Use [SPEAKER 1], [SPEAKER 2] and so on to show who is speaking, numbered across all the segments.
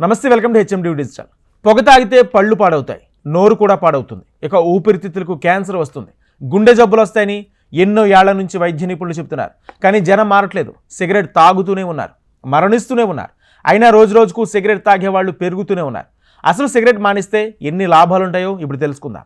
[SPEAKER 1] నమస్తే welcome to HMD digital. పొగ తాగితే పళ్ళు పాడవుతాయి నోరు కూడా పాడవుతుంది. ఇక ఊపిరితిత్తులకు క్యాన్సర్ వస్తుంది. గుండె జబ్బులు వస్తాయని ఎన్నో ఏళ్ళ నుంచి వైద్య నిపుణులు చెప్తున్నారు కానీ జనం మారట్లేదు. సిగరెట్ తాగుతూనే ఉన్నారు. మరణిస్తూనే ఉన్నారు. అయినా రోజు రోజుకు సిగరెట్ తాగే వాళ్ళు పెరుగుతూనే ఉన్నారు. అసలు సిగరెట్ మానిస్తే ఎన్ని లాభాలుంటాయో ఇప్పుడు తెలుసుకుందాం.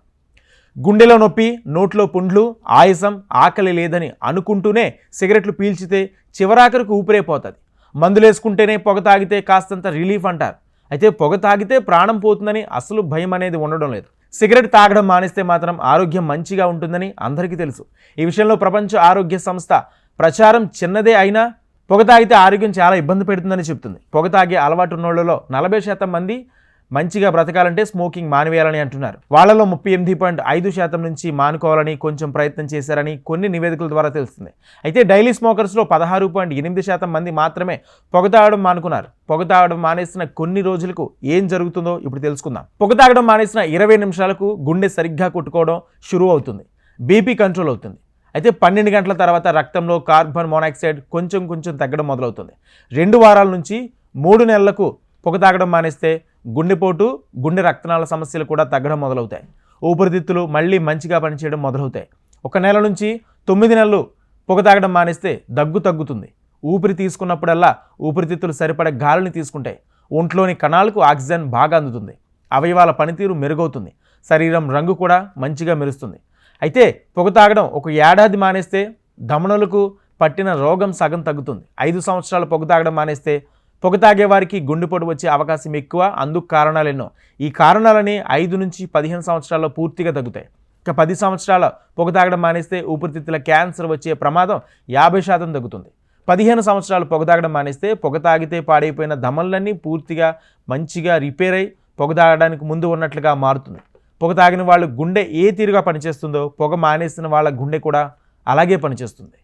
[SPEAKER 1] గుండెలో నొప్పి నోట్లో పుండ్లు ఆయాసం ఆకలి లేదని అనుకుంటూనే సిగరెట్లు పీల్చితే చివరాఖరికి ఊపిరైపోతుంది మందులేసుకుంటేనే పొగ తాగితే కాస్తంత రిలీఫ్ అంటారు. అయితే పొగ తాగితే ప్రాణం పోతుందని అసలు భయం అనేది ఉండడం లేదు. సిగరెట్ తాగడం మానేస్తే మాత్రం ఆరోగ్యం మంచిగా ఉంటుందని అందరికీ తెలుసు. ఈ విషయంలో ప్రపంచ ఆరోగ్య సంస్థ ప్రచారం చిన్నదే అయినా పొగ తాగితే ఆరోగ్యం చాలా ఇబ్బంది పెడుతుందని చెప్తుంది. పొగ తాగే అలవాటు ఉన్నోళ్ళలో నలభై శాతం మంది మంచిగా బ్రతకాలంటే స్మోకింగ్ మానివేయాలని అంటున్నారు. వాళ్ళలో ముప్పై ఎనిమిది పాయింట్ ఐదు శాతం నుంచి మానుకోవాలని కొంచెం ప్రయత్నం చేశారని కొన్ని నివేదికల ద్వారా తెలుస్తుంది. అయితే డైలీ స్మోకర్స్లో పదహారు పాయింట్ ఎనిమిది శాతం మంది మాత్రమే పొగ తాగడం మానుకున్నారు. పొగ తాగడం మానేసిన కొన్ని రోజులకు ఏం జరుగుతుందో ఇప్పుడు తెలుసుకుందాం. పొగ తాగడం మానేసిన ఇరవై నిమిషాలకు గుండె సరిగ్గా కొట్టుకోవడం షురూ అవుతుంది. బీపీ కంట్రోల్ అవుతుంది. అయితే పన్నెండు గంటల తర్వాత రక్తంలో కార్బన్ మోనాక్సైడ్ కొంచెం కొంచెం తగ్గడం మొదలవుతుంది. రెండు వారాల నుంచి మూడు నెలలకు పొగ తాగడం మానేస్తే గుండెపోటు గుండె రక్తనాళ సమస్యలు కూడా తగ్గడం మొదలవుతాయి. ఊపిరితిత్తులు మళ్ళీ మంచిగా పనిచేయడం మొదలవుతాయి. ఒక నెల నుంచి తొమ్మిది నెలలు పొగ తాగడం మానేస్తే దగ్గు తగ్గుతుంది. ఊపిరి తీసుకున్నప్పుడల్లా ఊపిరితిత్తులు సరిపడే గాలిని తీసుకుంటాయి. ఒంట్లోని కణాలకు ఆక్సిజన్ బాగా అందుతుంది. అవయవాల పనితీరు మెరుగవుతుంది. శరీరం రంగు కూడా మంచిగా మెరుస్తుంది. అయితే పొగ తాగడం ఒక ఏడాది మానేస్తే దమనులకు పట్టిన రోగం సగం తగ్గుతుంది. ఐదు సంవత్సరాలు పొగ తాగడం మానేస్తే పొగ తాగే వారికి గుండెపోటు వచ్చే అవకాశం ఎక్కువ అందుకు కారణాలు ఎన్నో. ఈ కారణాలని ఐదు నుంచి పదిహేను సంవత్సరాల్లో పూర్తిగా తగ్గుతాయి. ఇక పది సంవత్సరాల పొగ తాగడం మానేస్తే ఊపిరితిత్తుల క్యాన్సర్ వచ్చే ప్రమాదం యాభై శాతం తగ్గుతుంది. పదిహేను సంవత్సరాలు పొగ తాగడం మానేస్తే పొగ తాగితే పాడైపోయిన ధమలన్నీ పూర్తిగా మంచిగా రిపేర్ అయి పొగ తాగడానికి ముందు ఉన్నట్లుగా మారుతుంది. పొగ తాగిన వాళ్ళు గుండె ఏ తీరుగా పనిచేస్తుందో పొగ మానేసిన వాళ్ళ గుండె కూడా అలాగే పనిచేస్తుంది.